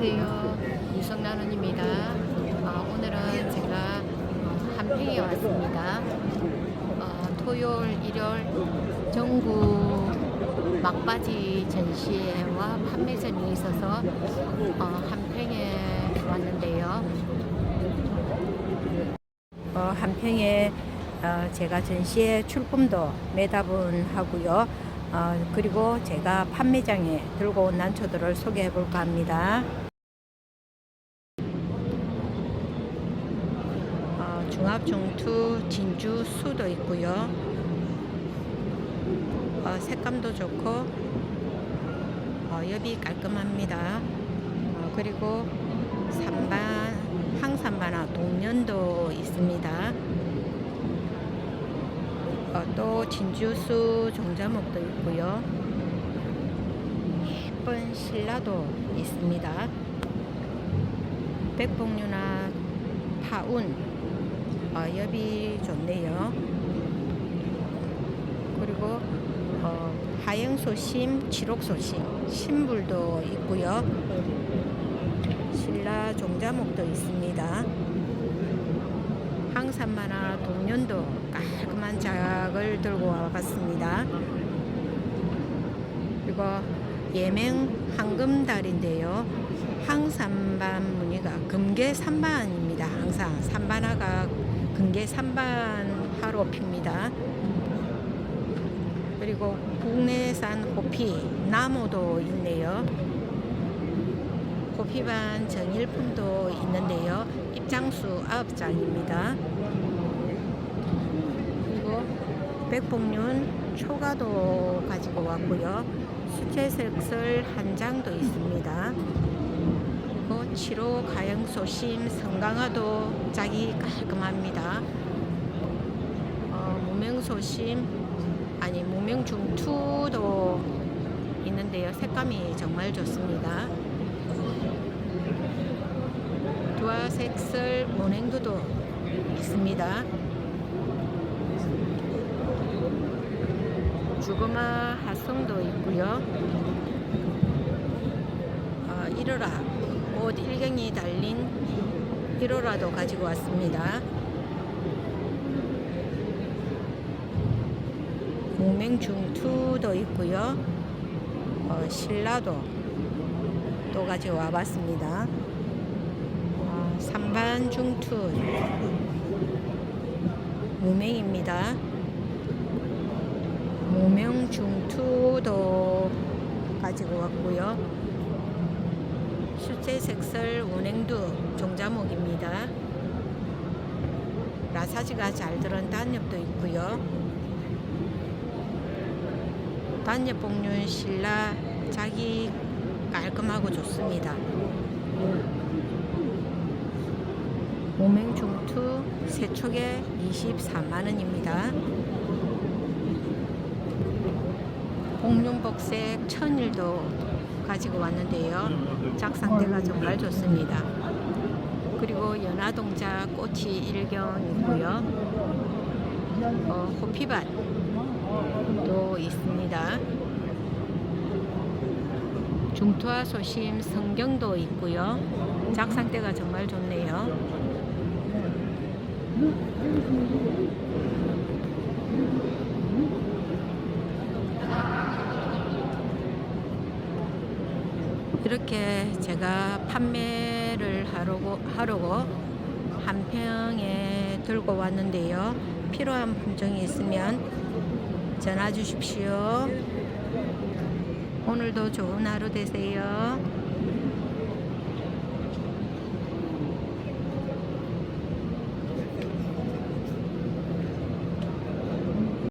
안녕하세요. 유성나눔입니다. 어, 오늘은 제가 어, 한평에 왔습니다. 어, 토요일, 일요일 전국 막바지 전시회와 판매전이 있어서 어, 한평에 왔는데요. 어, 한평에 어, 제가 전시회 출품도 매답은 하고요. 어, 그리고 제가 판매장에 들고 온 난초들을 소개해 볼까 합니다. 어, 중압중투 진주 수도 있고요. 어, 색감도 좋고 어, 엽이 깔끔합니다. 어, 그리고 산반 항산반화 동년도 있습니다. 어, 또 진주수 종자목도 있고요. 예쁜 신라도 있습니다. 백봉류나 파운 어, 엽이 좋네요. 그리고 어, 하영소심, 칠옥소심, 신불도 있고요. 신라 종자목도 있습니다. 항산만화 동년도 깔끔한 작을 들고 와봤습니다. 그리고 예명 황금달인데요. 항산반 무늬가 금계 산반입니다. 항상 산반화가 금계 산반화로 핍니다. 그리고 국내산 호피 나무도 있네요. 호피반 정일품도 있는데요. 입장수 9장입니다. 그리고 백봉륜 초가도 가지고 왔고요. 수채색설 한 장도 있습니다. 그리고 7호 가영소심 성강화도 짝이 깔끔합니다. 어, 무명 소심 아니 무명 중투도 있는데요. 색감이 정말 좋습니다. 두화색설 모냉두도 있습니다. 주거마 하성도 있고요. 어, 1호라 꽃 일경이 달린 1호라도 가지고 왔습니다. 무명중투도 있고요. 어, 신라도 또 가지고 와봤습니다. 어, 삼반중투 무명입니다. 무명 중투도 가지고 왔고요. 수채색설 원행두 종자목입니다. 라사지가 잘 들은 단엽도 있고요. 단엽 복륜 신라 자기 깔끔하고 좋습니다. 모맹중투 세촉에 24만원입니다. 복륜복색 천일도 가지고 왔는데요. 작상대가 정말 좋습니다. 그리고 연화동자 꽃이 일경 있고요. 어, 호피밭도 있습니다. 중투화 소심 성경도 있고요. 작상대가 정말 좋네요. 이렇게 제가 판매를 하려고, 하려고 한 평에 들고 왔는데요. 필요한 품종이 있으면 전화 주십시오. 오늘도 좋은 하루 되세요.